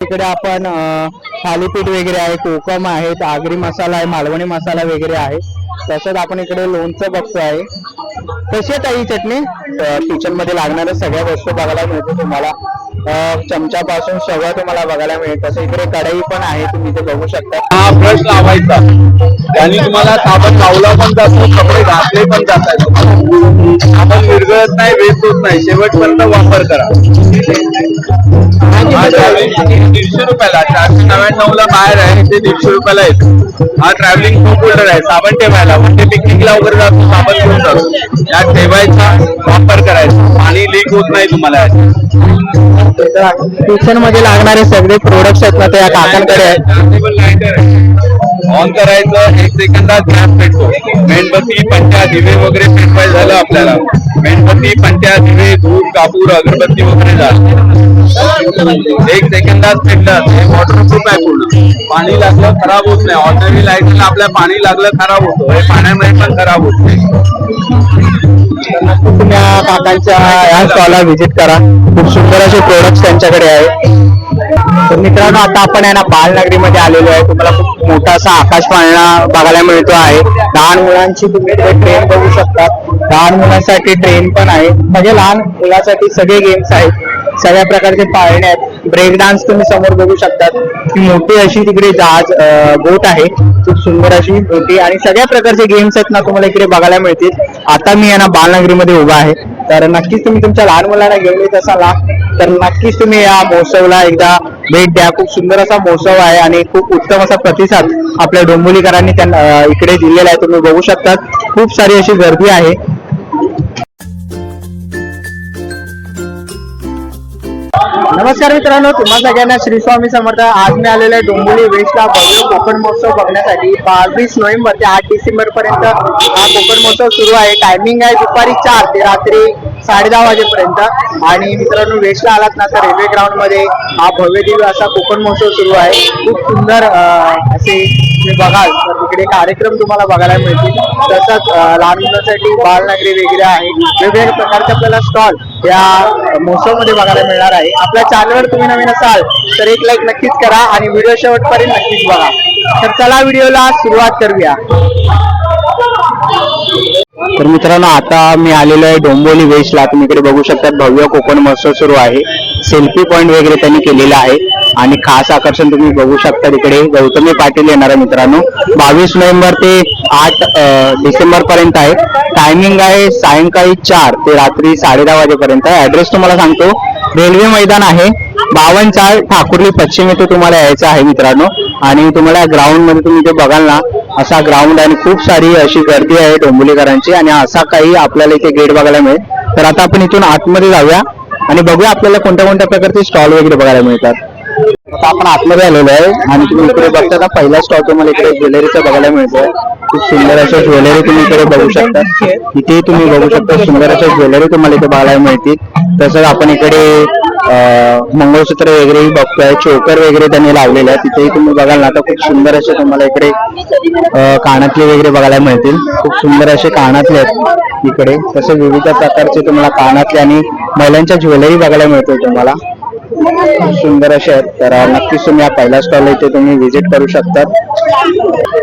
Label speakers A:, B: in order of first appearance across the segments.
A: इकडे आपण थालीपीठ वगैरे आहे कोकम आहेत आगरी मसाला आहे मालवणी मसाला वगैरे आहे. तसंच आपण इकडे लोणचं बघतो आहे. कशी आहे ताई चटणी? किचनमध्ये लागणाऱ्या सगळ्या वस्तू बघायला मिळते तुम्हाला. चमच्यापासून सगळं तुम्हाला बघायला मिळेल तसं इकडे कढई पण आहे तुम्ही इथे बघू शकता.
B: हा ब्रश लावायचा. त्याने तुम्हाला साबण लावला पण जातो कपडे घातले पण जातात. साबण विरघळत नाही वेस्ट होत नाही. शेवटपर्यंत वापर करा. दीडशे रुपयाला. चारशे नव्याण्णव ला बाहेर आहे ते दीडशे रुपयाला येतो. हा ट्रॅव्हलिंग टू होल्डर आहे. साबण ठेवायला. म्हणजे पिकनिकला वगैरे जातो साबण घेऊन जातो. यात ठेवायचा वापर करायचा. पाणी लीक होत नाही तुम्हाला.
A: किचनमध्ये लागणारे सगळे प्रोडक्ट्स आहेत ना ते या काकांकडे आहेत.
B: ऑन करायचं एक सेकंदात गॅस पेटतो. मेणबत्ती पंट्या दिवे वगैरे पेटवायचं झालं आपल्याला. मेणबत्ती पंट्या दिवे धूप कापूर अगरबत्ती वगैरे झालं एक सेकंदात पेटलं हे वॉटरप्रूफ आहे पूर्ण. पाणी लागलं खराब होत नाही. ऑर्डनरी लाईटला आपल्या पाणी लागलं खराब होतं. हे पाण्यामुळे पण खराब होत नाही.
A: तुम्ही काकांच्या या स्टॉलला व्हिजिट करा. खूप सुंदर असे प्रोडक्ट्स त्यांच्याकडे आहे. तर मित्रांनो आता आपण आहे ना बालनगरीमध्ये आलेलो आहे. तुम्हाला खूप मोठा असा आकाश पाळणा बघायला मिळतो आहे. लहान मुलांची तुम्ही ट्रेन बघू शकता. लहान मुलांसाठी ट्रेन पण आहे. म्हणजे लहान मुलांसाठी सगळे गेम्स आहेत. सगळ्या प्रकारचे पाळणे आहेत. ब्रेक डान्स तुम्ही समोर बघू शकतात ती मोठी अशी तिकडे जहाज बोट आहे. खूप सुंदर अशी मोठी आणि सगळ्या प्रकारचे गेम्स आहेत ना तुम्हाला इकडे बघायला मिळतील. आता मी या ना बालनगरीमध्ये उभा आहे. तर नक्कीच तुम्ही तुमच्या लहान मुलांना घेऊन येत असाल तर नक्कीच तुम्ही या महोत्सवला एकदा भेट द्या. खूप सुंदर असा महोत्सव आहे आणि खूप उत्तम असा प्रतिसाद आपल्या डोंबोलीकरांनी त्यांना इकडे दिलेला आहे. तुम्ही बघू शकता. खूप सारी अशी गर्दी आहे. नमस्कार मित्रांनो तुम्हा सगळ्यांना श्री स्वामी समर्थ आज मी आलेलो आहे डोंबोली वेस्टला भव्य कोकण महोत्सव बघण्यासाठी. बावीस नोव्हेंबर ते आठ डिसेंबर पर्यंत हा कोकण महोत्सव सुरू आहे. टायमिंग आहे दुपारी चार ते रात्री साडे दहा वाजेपर्यंत. आणि मित्रांनो वेस्टला आलात ना तर रेल्वे ग्राउंडमध्ये हा भव्य दिव्य असा कोकण महोत्सव सुरू आहे. खूप सुंदर असे तुम्ही बघाल. तर तिकडे कार्यक्रम तुम्हाला बघायला मिळतील. तसंच लहान मुलांसाठी बालनगरी वगैरे आहे. वेगवेगळ्या प्रकारचे आपल्याला स्टॉल या महोत्सवमध्ये बघायला मिळणार आहे. आपल्या चॅनलवर तुम्ही नवीन असाल तर एक लाईक नक्कीच करा आणि व्हिडिओ शेवटपर्यंत नक्कीच बघा. तर चला व्हिडिओला सुरुवात करूया. तर मित्रांनो आता मी आलेलो आहे डोंबोली वेस्टला तुम्ही इकडे बघू शकता भव्य कोकण महोत्सव सुरू आहे. सेल्फी पॉईंट वगैरे त्यांनी केलेला आहे. आणि खास आकर्षण तुम्ही बघू शकता तिकडे गौतमी पाटील येणार आहे मित्रांनो. बावीस नोव्हेंबर ते आठ डिसेंबर पर्यंत आहे. टायमिंग आहे सायंकाळी चार ते रात्री साडे दहा वाजेपर्यंत आहे. ऍड्रेस तुम्हाला सांगतो. रेल्वे मैदान आहे. बावन्न चाळ ठाकुर्ली पश्चिम येथे तुम्हाला यायचं आहे मित्रांनो. आणि तुम्हाला ग्राउंडमध्ये तुम्ही जे बघाल ना असा ग्राउंड आणि खूप सारी अशी गर्दी आहे डोंबिवलीकरांची आणि असा काही आपल्याला इथे गेट बघायला मिळेल. तर आता आपण इथून आतमध्ये जाऊया आणि बघूया आपल्याला कोणत्या कोणत्या प्रकारचे स्टॉल वगैरे बघायला मिळतात. आता आपण आतमध्ये आलेलो आहे आणि तुम्ही इकडे बघता ना पहिला स्टॉक तुम्हाला इकडे ज्वेलरीचं बघायला मिळतोय. खूप सुंदर अशा ज्वेलरी तुम्ही इकडे बघू शकता. इथे तुम्ही बघू शकता सुंदर अशा ज्वेलरी तुम्हाला इथे बघायला मिळतील. तसंच आपण इकडे मंगळसूत्र वगैरेही बघतोय चोकर वगैरे त्यांनी लावलेले आहे तिथेही तुम्ही बघाल ना तर खूप सुंदर असे तुम्हाला इकडे कानातले वगैरे बघायला मिळतील. खूप सुंदर असे कानातले आहेत इकडे. तसे विविध प्रकारचे तुम्हाला कानातले आणि महिलांच्या ज्वेलरी बघायला मिळते तुम्हाला. सुंदर असे आहेत. तर नक्कीच तुम्ही या पहिला स्टॉल इथे तुम्ही व्हिजिट करू शकतात.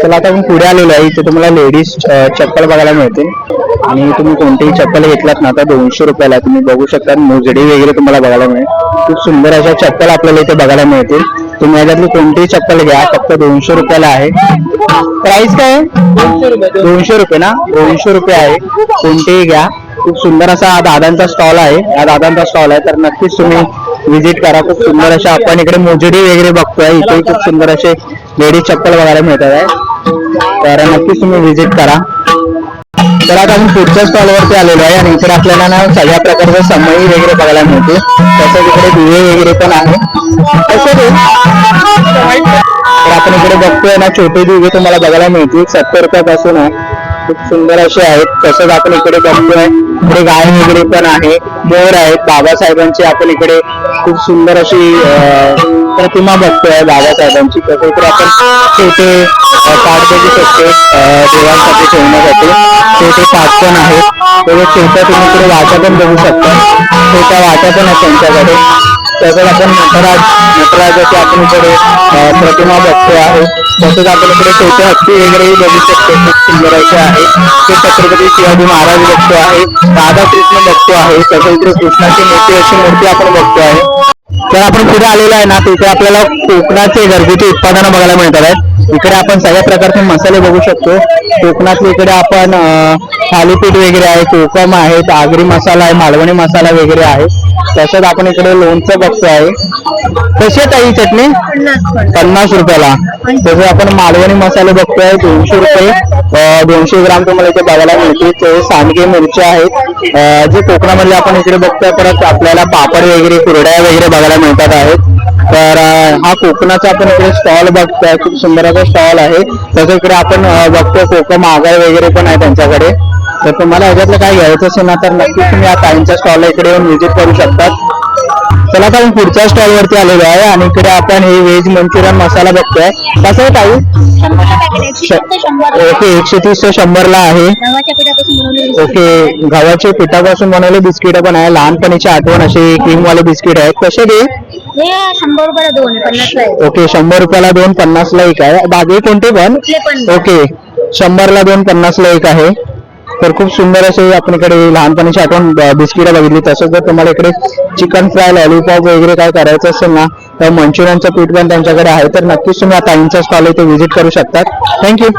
A: चला आता आपण पुढे आलेलो आहे. इथे तुम्हाला लेडीज चप्पल बघायला मिळतील. आणि तुम्ही कोणतीही चप्पल घेतलात ना तर दोनशे रुपयाला तुम्ही बघू शकता. मोजडी वगैरे तुम्हाला बघायला मिळेल. खूप सुंदर अशा चप्पल आपल्याला इथे बघायला मिळतील. तुम्ही याच्यातली कोणतीही चप्पल घ्या. फक्त दोनशे रुपयाला आहे. प्राइस काय आहे? दोनशे रुपये ना? दोनशे रुपये आहे. कोणतेही घ्या. खूप सुंदर असा दादांचा स्टॉल आहे. या दादांचा स्टॉल आहे. तर नक्कीच तुम्ही व्हिजिट करा. खूप सुंदर अशा आपण इकडे मोजडी वगैरे बघतोय. इथे खूप सुंदर असे लेडीज चप्पल बघायला मिळतात आहे. तर नक्कीच तुम्ही व्हिजिट करा. तर आता आपण पुढच्या स्टॉल वरती आलेलो आहे आणि इकडे आपल्याला ना सगळ्या प्रकारचे समई वगैरे बघायला मिळते. तसंच इकडे दिवे वगैरे पण आहे. तर आपण इकडे बघतोय ना छोटे दिवे तुम्हाला बघायला मिळतील. सत्तर रुपयापासून आहे. खूप सुंदर असे आहेत. तसंच आपण इकडे बघतोय इकडे गाय वगैरे पण आहे. मोर आहेत. बाबासाहेबांची आपण इकडे खूप सुंदर अशी प्रतिमा बघतोय बाबासाहेबांची. तसं इकडे आपण छोटे पाठ बघू शकतो. देवांसाठी ठेवण्यासाठी. छोटे पाठ पण आहेत. तेव्हा छोट्या तुम्ही इकडे वाट्या पण बघू शकता. छोट्या वाट्या पण आहेत त्यांच्याकडे. तसंच आपण नटराज नटराजाची आपण इकडे प्रतिमा बघतो आहे. तसंच आपण इकडे छोटे हत्ती वगैरेही बघू शकतो. खूप सुंदर असे आहे. ते छत्रपती शिवाजी महाराज बघतो आहे. राधाकृष्ण बघतो आहे. तसं इकडे कृष्णाची मोठी अशी मूर्ती आपण बघतो आहे. तर आपण पुढे आलेलो आहे ना तिथे आपल्याला कोकणाचे घरगुती उत्पादनं बघायला मिळतात आहेत. इकडे आपण सगळ्या प्रकारचे मसाले बघू शकतो. कोकणातले इकडे आपण थालीपीठ वगैरे आहे कोकम आहेत आगरी मसाला आहे मालवणी मसाला वगैरे आहे. तसंच आपण इकडे लोणचं बघतो आहे कशी आहे ताई चटणी? पन्नास रुपयाला. तसं आपण मालवणी मसाले बघतोय दोनशे रुपये. दोनशे ग्राम तुम्हाला इथे बघायला मिळतील. ते सांडगे मिरच्या आहेत. जे कोकणामध्ये आपण इकडे बघतोय परत आपल्याला पापड वगैरे कुरड्या वगैरे बघायला मिळतात आहेत. तर हा कोकणाचा आपण इकडे स्टॉल बघतोय. खूप सुंदर असा स्टॉल आहे. तसं इकडे आपण बघतोय कोकम आगाय वगैरे पण आहे त्यांच्याकडे. तर तुम्हाला ह्याच्यातलं काय घ्यायचं असेल ना तर नक्कीच तुम्ही या ताईंच्या स्टॉलला इकडे येऊन व्हिजिट करू शकतात. चला आता आपण पुढच्या स्टॉल वरती आलेलो आहे आणि इकडे आपण हे व्हेज मंचुरियन मसाला बघतोय. कसं आहे ताई? ओके एकशे तीस ते शंभरला आहे.
C: गव्हाच्या पिठापासून बनवलेली
A: ओके गव्हाचे पिठापासून बनवले बिस्किट पण आहे. लहानपणीची आठवण अशी क्रीम वाले बिस्किट आहेत कसे दे
C: शंभर रुपयाला दोन
A: ओके शंभर रुपयाला दोन पन्नासला एक आहे. बाकी कोणते पण. ओके शंभरला दोन पन्नासला एक आहे. तर खूप सुंदर असे आपण इकडे लहानपणीची आठवण बिस्किट बघितली. तसंच जर तुम्हाला इकडे चिकन फ्राय लॉलीपॉप वगैरे काय करायचं असेल ना तर मंचुरियनचं पीठ पण त्यांच्याकडे आहे. तर नक्कीच तुम्ही आता ताईंच्या स्टॉल इथे व्हिजिट करू शकतात थँक्यू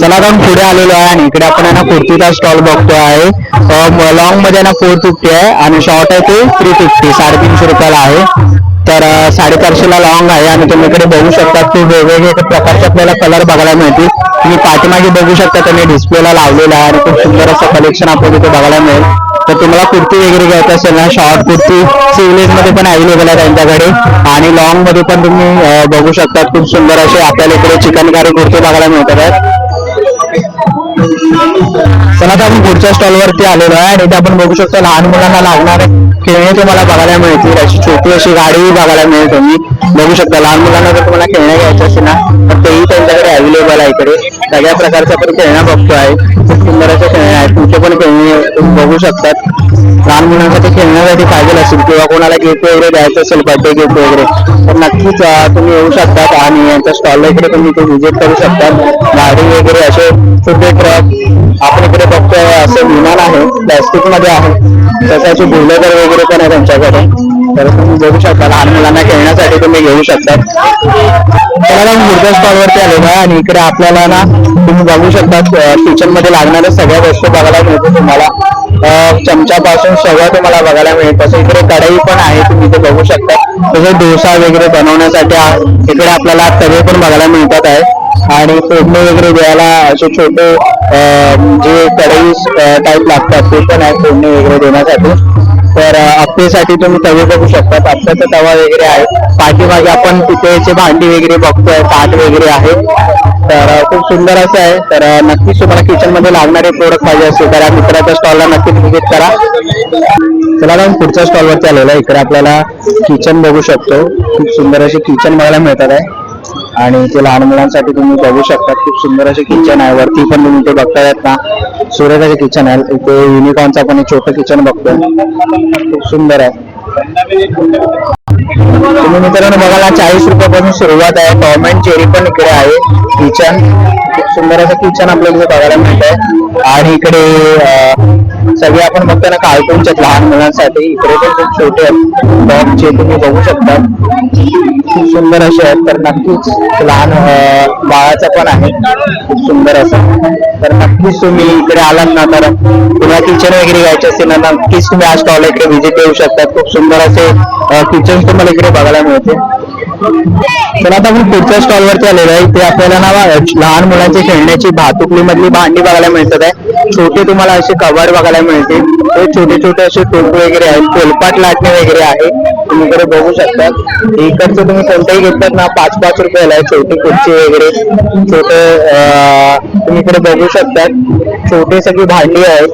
A: चला आपण पुढे आलेलो आहे आणि इकडे आपण ना कुर्तीचा स्टॉल बघतो आहे लॉंगमध्ये ना फोर फिफ्टी आहे आणि शॉर्ट आहे ते थ्री फिफ्टी साडेतीनशे रुपयाला आहे. तर साडेचारशेला लॉंग आहे आणि तुम्ही इकडे बघू शकता की वेगवेगळे प्रकारचे आपल्याला कलर बघायला मिळतील. तुम्ही पाठीमागे बघू शकता त्यांनी डिस्प्लेला लावलेला आहे आणि खूप सुंदर असं कलेक्शन आपल्याला तिथे बघायला मिळेल. तर तुम्हाला कुर्ती वगैरे घ्यायचं असेल ना शॉर्ट कुर्ती मध्ये पण अवेलेबल आहे त्यांच्याकडे. आणि लॉंगमध्ये पण तुम्ही बघू शकता खूप सुंदर असे आपल्याला इकडे चिकनकारी कुर्ती बघायला मिळतात. चला आता आपण पुढच्या स्टॉल वरती आलेलो आहे आणि इथे आपण बघू शकतो लहान मुलांना लागणारे खेळणे तुम्हाला बघायला मिळतील. अशी छोटी अशी गाडी बघायला मिळेल तुम्ही. बघू शकता लहान मुलांना जर तुम्हाला खेळण्या घ्यायचे असेल ना तर तेही त्यांच्याकडे अवेलेबल आहे इकडे. सगळ्या प्रकारच्या आपण खेळण्या बघतो आहे खूप सुंदर असे खेळणे आहेत. तुमचे पण खेळणे तुम्ही बघू शकतात. लहान मुलांसाठी खेळण्यासाठी पाहिजे असेल किंवा कोणाला गिफ्ट वगैरे द्यायचं असेल बर्थडे गिफ्ट वगैरे तर नक्कीच तुम्ही येऊ शकतात आणि यांच्या स्टॉलला इकडे तुम्ही ते व्हिजिट करू शकतात. गाडी वगैरे असे छोटे ट्रक आपण इकडे बघतो असं विमान आहे प्लॅस्टिकमध्ये आहे. तसाचे बुलेटर वगैरे पण आहे त्यांच्याकडे. तर तुम्ही बघू शकता लहान मुलांना खेळण्यासाठी तुम्ही घेऊ शकता त्याला मुर्गा स्टॉल वरती आलेलो आहे आणि इकडे आपल्याला ना तुम्ही बघू शकता किचनमध्ये लागणाऱ्या सगळ्या वस्तू बघायला मिळते तुम्हाला. चमच्यापासून सगळं तुम्हाला बघायला मिळेल. तसं इकडे कढई पण आहे तुम्ही ते बघू शकता. तसं डोसा वगैरे बनवण्यासाठी इकडे आपल्याला तवे पण बघायला मिळतात आहे. आणि फोडणी वगैरे द्यायला असे छोटे जे कढई टाईप लागतात ते पण आहे फोडणी वगैरे देण्यासाठी. तर आपल्यासाठी तुम्ही तवे बघू शकता. आपल्याचा तवा वगैरे आहे. पाठीमागे आपण पितळेचे भांडी वगैरे बघतोय. ताट वगैरे आहे. तर खूप सुंदर असं आहे. तर नक्कीच तुम्हाला किचनमध्ये लागणारे प्रोडक्ट पाहिजे असेल तर या मित्राच्या स्टॉलला नक्कीच व्हिजिट करा. चला मॅम पुढच्या स्टॉलवर वरती आलेलो आहे. इकडे आपल्याला किचन बघू शकतो. खूप सुंदर असे किचन बघायला मिळतात आहे. आणि ते लहान मुलांसाठी तुम्ही बघू शकता खूप सुंदर असे किचन आहे. वरती पण तुम्ही ते बघतायत ना. सूर्यकाचे किचन आहे. इथे युनिकॉर्नचा पण एक छोटं किचन बघतोय. खूप सुंदर आहे. तुम्ही मित्रांनो बघायला चाळीस रुपयापासून सुरुवात आहे. गव्हर्नमेंट चेरी पण इकडे आहे. किचन खूप सुंदर असं किचन आपल्याला इथे बघायला मिळत आहे आणि इकडे सगळे आपण बघतो ना कार्टूनचे लहान मुलांसाठी. इकडे पण खूप छोटे आहेत. तुम्ही बघू शकता. खूप सुंदर असे आहेत तर नक्कीच लहान बाळाचा बाळाचं पण आहे. खूप सुंदर असं. तर नक्कीच तुम्ही इकडे आलात ना तर तुम्हाला किचन वगैरे घ्यायचे असेल ना नक्कीच तुम्ही आज स्टॉल इकडे व्हिजिट देऊ शकतात. खूप सुंदर असे किचन तुम्हाला इकडे बघायला मिळते तर आता आपण पुढच्या स्टॉलवरती आलेलो आहे. ते आपल्याला ना लहान मुलांची खेळण्याची भातुकली मधली भांडी बघायला मिळतात आहे. छोटे तुम्हाला असे कवर बघायला मिळते ते छोटे छोटे असे टोप वगैरे आहेत. कोलपाट लाटणे वगैरे आहे. तुम्ही इकडे बघू शकता. इकडचं तुम्ही कोणतेही घेतलात ना पाच पाच रुपयाला आहे छोटी खुर्ची वगैरे. छोटे तुम्ही इकडे बघू शकतात छोटे सगळी भांडी आहेत.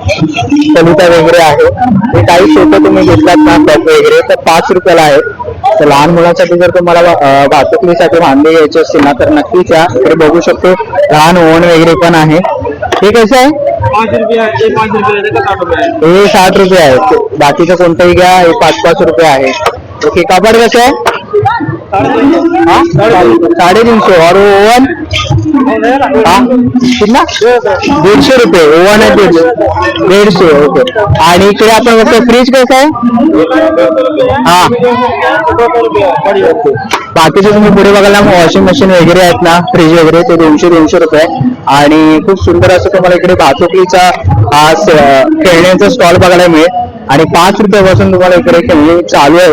A: कविता वगैरे आहे. हे काही छोटे तुम्ही घेतलात ना कप वगैरे. तर पाच रुपयाला आहे तर लहान मुलांसाठी जर तुम्हाला अं, भातुकलीसाठी भांडे घ्यायचे असतील ना तर नक्कीच या. इकडे बघू शकतो लहान ओव्हन वगैरे पण आहे. हे कसं आहे?
B: पाच रुपये हे साठ रुपये
A: आहे. बाकीचं कोणतंही घ्या हे पाच पाच रुपये आहे. ओके कापड कसं आहे? साडेतीनशे. और ओव्हन? कितना? दीडशे रुपये. ओव्हन आहे दीडशे. दीडशे ओके. आणि इकडे आपण बघतो फ्रीज कसं आहे? हा. बाकीचे तुम्ही पुढे बघायला वॉशिंग मशीन वगैरे आहेत ना फ्रीज वगैरे ते दोनशे दोनशे रुपये आणि खूप सुंदर असं तुम्हाला इकडे भातुकलीचा खेळण्याचा खेळण्यांचा स्टॉल बघायला मिळेल. आणि पाच रुपयापासून तुम्हाला इकडे खेळणी चालू आहे.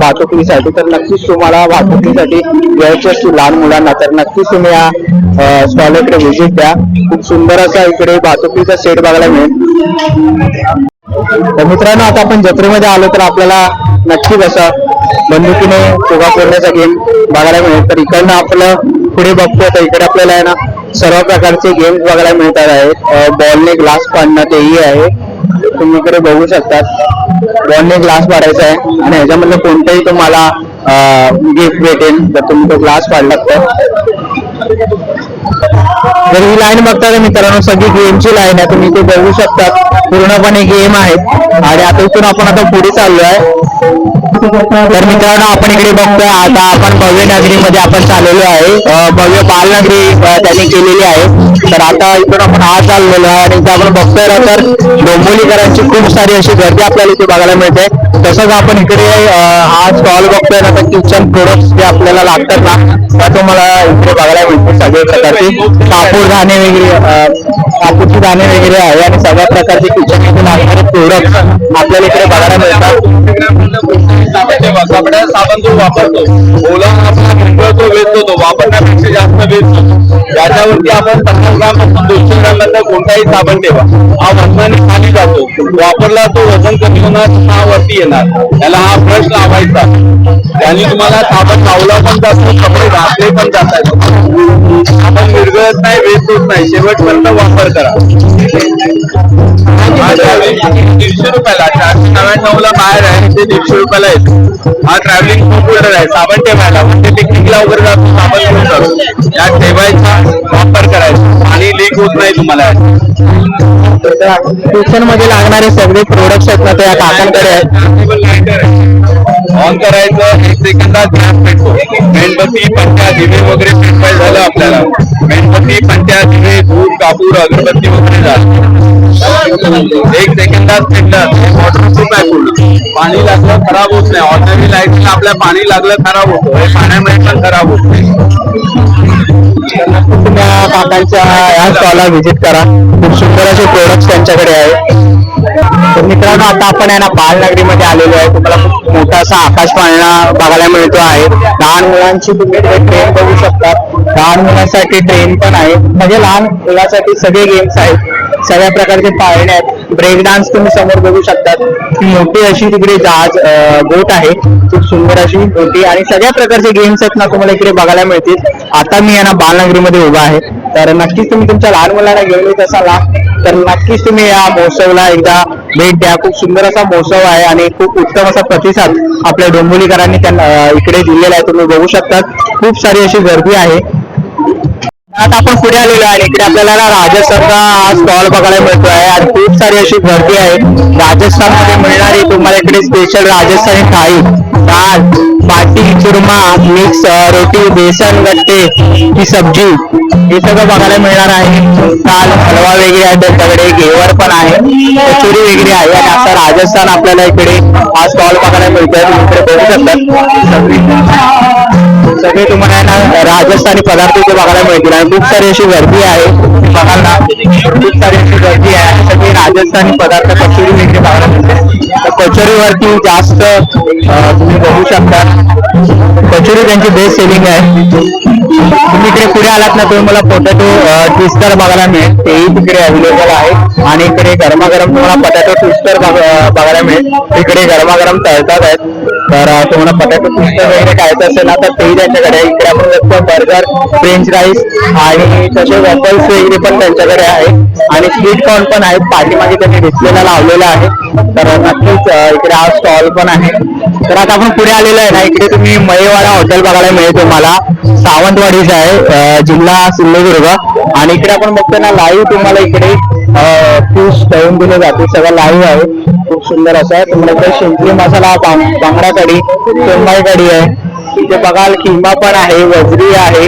A: वाहतुकीसाठी तर नक्कीच तुम्हाला वाहतुकीसाठी घ्यायची असतील लहान मुलांना तर नक्कीच तुम्ही या स्टॉल इकडे व्हिजिट द्या. खूप सुंदर असा इकडे वाहतुकीचा सेट बघायला मिळेल. तर मित्रांनो आता आपण जत्रेमध्ये आलो तर आपल्याला नक्कीच असं बंदुकीने फुगा करण्याचा गेम बघायला मिळेल. तर इकडनं आपलं पुढे बघतोय तर इकडे आपल्याला आहे ना सर्व प्रकारचे गेम्स बघायला मिळतात आहेत. बॉलने ग्लास पाडणं तेही आहे. तुम्ही वगैरे बघू शकतात. बॉलने ग्लास पाडायचा आहे. आणि ह्याच्यामधलं कोणतंही तुम्हाला गिफ्ट भेटेल तर तुम्ही तो ग्लास पाडलात तर ही लाईन बघता तर मित्रांनो सगळी गेमची लाईन आहे. तुम्ही ते बघू शकतात. पूर्णपणे गेम आहेत. आणि आता इथून आपण आता पुढे चाललो आहे तर मित्रांनो आपण इकडे बघतोय आता आपण भव्य नगरीमध्ये आपण चाललेलो आहे. भव्य बालनगरी त्यांनी केलेली आहे. तर आता इकडून आपण आज चाललेलो आहे आणि इथे आपण बघतोय ना तर डोंबोलीकरांची खूप सारी अशी गर्दी आपल्याला इथे बघायला मिळते. तसंच आपण इकडे हा स्टॉल बघतोय ना तर किचन प्रोडक्ट्स जे आपल्याला लागतात ना त्या तुम्हाला इकडे बघायला मिळतील सगळ्या प्रकारचे. कापूर दाणे वगैरे कापूरची दाणे वगैरे आहे आणि सगळ्या प्रकारचे किचनमध्ये लागणारे प्रोडक्ट आपल्याला इकडे बघायला मिळतात.
B: साबण साबण जो वापरतो ओला आपला तो वेचतो तो वापरण्यापेक्षा जास्त वेचतो त्याच्यावरती आपण पन्नास ग्राम दोनशे ग्राम नंतर कोणताही साबण ठेवा. हा वजनाने खाली वापरला तो वजन कमी होणार हा वरती येणार. त्याला हा ब्रश लावायचा. त्याने तुम्हाला साबण लावला पण जास्त कपडे घातले पण जातात. आपण विरघळत नाही वेस्ट होत नाही. शेवटपर्यंत वापर करा. दीडशे रुपयाला चारशे नव्याण्णव ला बाहेर आहे ते दीडशे रुपयाला येतो. हा ट्रॅव्हलिंग खूप वेळ आहे. साबण ठेवायला म्हणजे पिकनिकला वगैरे जातो साबण घेऊन जातो. यात ठेवायचा वापर करायचा. आणि लीक होत नाही तुम्हाला.
A: किचनमध्ये लागणारे सगळे प्रोडक्ट्स आहेत ना ते या काकांकडे आहेत.
B: ऑन करायचं एक सेकंदात गॅस पेटतो मेणबत्ती पंट्या दिवे वगैरे पेटवायला झालं आपल्याला. मेणबत्ती पंट्या दिवे धूप कापूर अगरबत्ती वगैरे झालं. एक सेकंदात पेटलं वॉटरप्रूफ आहे पूर्ण. पाणी लागलं खराब होत नाही. ऑर्डनरी लाइट आपल्या पाणी लागलं खराब होतं. हे पाण्यामुळे पण खराब होत नाही.
A: तुम्ही या काकांच्या या स्टॉलला व्हिजिट करा. खूप सुंदर असे प्रोडक्ट त्यांच्याकडे आहे. तर मित्रांनो आता आपण आहे ना बालनगरीमध्ये आलेलो आहे. तुम्हाला खूप मोठा असा आकाश पाळणा बघायला मिळतो आहे. लहान मुलांची तुम्ही ट्रेन बघू शकता लहान मुलांसाठी ट्रेन पण आहे म्हणजे लहान मुलांसाठी सगळे गेम्स आहेत. सगळ्या प्रकारचे पाळणे आहेत. ब्रेक डान्स तुम्ही समोर बघू शकतात. मोठी अशी तिकडे जहाज बोट आहे. खूप सुंदर अशी मोठी आणि सगळ्या प्रकारचे गेम्स आहेत ना तुम्हाला इकडे बघायला मिळतील. आता मी यांना ना बालनगरीमध्ये उभा आहे. तर नक्कीच तुम्ही तुमच्या लहान मुलांना घेऊन येत असाल तर नक्कीच तुम्ही या महोत्सवला एकदा म्हणजे भेट द्या खूप सुंदर असा महोत्सव आहे आणि खूप उत्तम असा प्रतिसाद आपल्या डोंबिवलीकरांनी त्यांना इकडे दिलेला आहे. तुम्ही बघू शकतात. खूप सारी अशी गर्दी आहे. आता आपण पुढे आलेलो आहे आणि इकडे आपल्याला राजस्थानचा हा स्टॉल बघायला मिळतो आहे आणि खूप सारी अशी गर्दी आहे. राजस्थानमध्ये मिळणारी तुम्हाला इकडे स्पेशल राजस्थानी थाळी. दाल पाटी चुरमा मिक्स रोटी बेसन गट्टे ही सब्जी. हे सगळं बघायला मिळणार आहे. दाल हलवा वगैरे आहे त्यांच्याकडे घेवर पण आहे कचोरी वगैरे आहे. आणि आता राजस्थान आपल्याला इकडे हा स्टॉल बघायला मिळतोय. तुम्ही इकडे बघू शकतात सगळे तुम्हाला ना राजस्थानी पदार्थ इथे बघायला मिळतील. आणि खूप सारी अशी गर्दी आहे. बघाल ना खूप सारी अशी गर्दी आहे. आणि सगळे राजस्थानी पदार्थ कचोरी वगैरे बघायला मिळते. तर कचोरीवरती जास्त तुम्ही बघू शकता. कचोरी त्यांची बेस्ट सेलिंग आहे. तुम्ही इकडे पुढे आलात ना तुम्ही मला पोटॅटो ट्विस्टर बघायला मिळेल. तेही तिकडे अवेलेबल आहे. आणि इकडे गरमागरम तुम्हाला पोटॅटो ट्विस्टर बघायला मिळेल. इकडे गरमागरम तळतात आहेत. तर तुम्हाला बटाटे पुष्ट वगैरे खायचं असेल ना तर तेही त्यांच्याकडे आहे. इकडे आपण बघतो बर्गर फ्रेंच राईस आणि तसे वॉफल्स वगैरे पण त्यांच्याकडे आहे आणि स्वीट कॉर्न पण आहेत. पाठीमागे त्यांनी डिस्प्लेला लावलेला आहे. तर नक्कीच इकडे हा स्टॉल पण आहे. तर आता आपण पुढे आलेलो आहे ना इकडे तुम्ही मयेवाडा हॉटेल बघायला मिळेल तुम्हाला. सावंतवाडीचा आहे जिल्हा सिंधुदुर्ग. आणि इकडे आपण बघतो ना लाईव्ह तुम्हाला इकडे फिश ठेवून दिले जाते. सगळं लाईव्ह आहे. खूप सुंदर असं आहे. तुम्हाला इकडे शिंपली मसाला बांगडा कढी सोमवार कढी आहे. इथे बघाल किमा पण आहे वजरी आहे.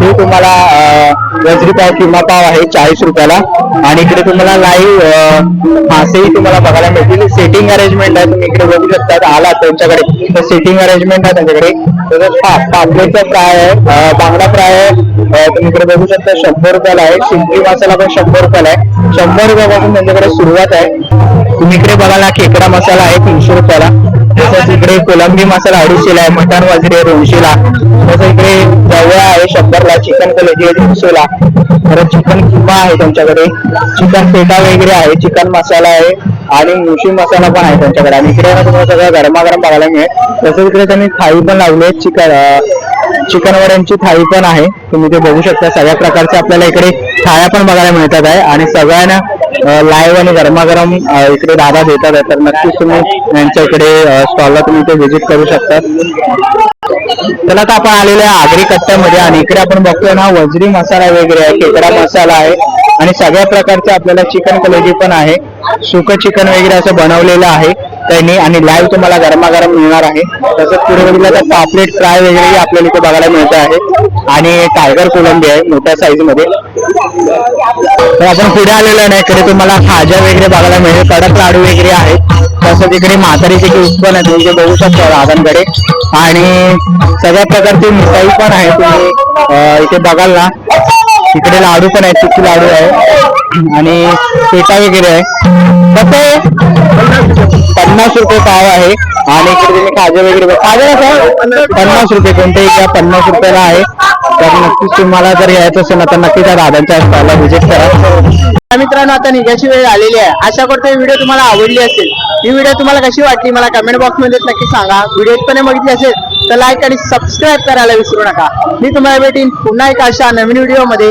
A: हे तुम्हाला वजरी पाव किमा पाव आहे चाळीस रुपयाला. आणि इकडे तुम्हाला लाईव्ह मासेही तुम्हाला बघायला मिळतील. सेटिंग अरेंजमेंट आहे तुम्ही इकडे बघू शकता आला त्यांच्याकडे. तर सेटिंग अरेंजमेंट आहे त्यांच्याकडे. तसंच पापलेटचा फ्राय आहे बांगडा फ्राय आहे. तुम्ही इकडे बघू शकता शंभर रुपयाला आहे. शिंपी मसाला पण शंभर रुपयाला आहे. शंभर रुपयापासून त्यांच्याकडे सुरुवात आहे. तुम्ही इकडे बघायला हा खेकडा मसाला आहे तीनशे रुपयाला. तसंच इकडे कोलंबी मसाला अडीचशेला आहे मटण वजरी आहे दोनशेला. तसं इकडे जवळ आहे शंभरला चिकन कलेजी आहे दीडशेला परत चिकन किमा आहे त्यांच्याकडे. चिकन पेटा वगैरे आहे चिकन मसाला आहे आणि मुशी मसाला पण आहे त्यांच्याकडे. आणि इकडे ना तुम्हाला सगळं गरमागरम बघायला मिळेल. तसंच इकडे त्यांनी थाळी पण लावली आहे. चिकन चिकन वड्यांची थाळी पण आहे. तुम्ही ते बघू शकता. सगळ्या प्रकारचे आपल्याला इकडे थाळ्या पण बघायला मिळतात आहे. आणि सगळ्यांना लाईव्ह आणि गरमागरम इकडे दादा देतात तर नक्कीच तुम्ही यांच्या इकडे स्टॉलला तुम्ही ते व्हिजिट करू शकता त्याला आता आपण आलेलो आहे आगरी कट्ट्यामध्ये आणि इकडे आपण बघतोय ना वजरी मसाला वगैरे आहे खेकडा मसाला आहे आणि सगळ्या प्रकारचे आपल्याला चिकन कलेजी पण आहे. सुकं चिकन वगैरे असं बनवलेलं आहे. त्यांनी आणि लाईव्ह तुम्हाला गरमागरम मिळणार आहे. तसंच पुढे तर पापलेट फ्राय वगैरे आपल्याला इथे बघायला मिळत आहे. आणि टायगर कोलंबी आहे मोठ्या साईजमध्ये. तर आपण पुढे आलेलो नाही तरी इकडे तुम्हाला खाजा वगैरे बघायला मिळेल कडक लाडू वगैरे आहेत तसंच इकडे म्हातारीचे केस पण आहे तुम्ही ते बघू शकता दादांकडे आणि सगळ्या प्रकारची मिठाई पण आहे तुम्ही इथे बघाल ना. इकडे लाडू पण आहेत चिक्की लाडू आहे. आणि पेटा वगैरे आहे. कसं आहे? पन्नास रुपये पाव आहे. आणि इकडे तुम्ही वगैरे बघ- कसं पन्नास रुपये. कोणत्याही त्या पन्नास रुपयाला आहे. तर नक्कीच तुम्हाला जर यायचं असेल ना तर नक्की त्या दादांच्या स्टॉलला व्हिजिट करा. मित्रांनो आता निघायची वेळ आलेली आहे. आशा करतो ही व्हिडिओ तुम्हाला आवडली असेल. ही व्हिडिओ तुम्हाला कशी वाटली मला कमेंट बॉक्समध्ये नक्की सांगा. व्हिडिओ पण बघितली असेल तर लाईक आणि सबस्क्राईब करायला विसरू नका. मी तुम्हाला भेटीन पुन्हा एका अशा नवीन व्हिडिओमध्ये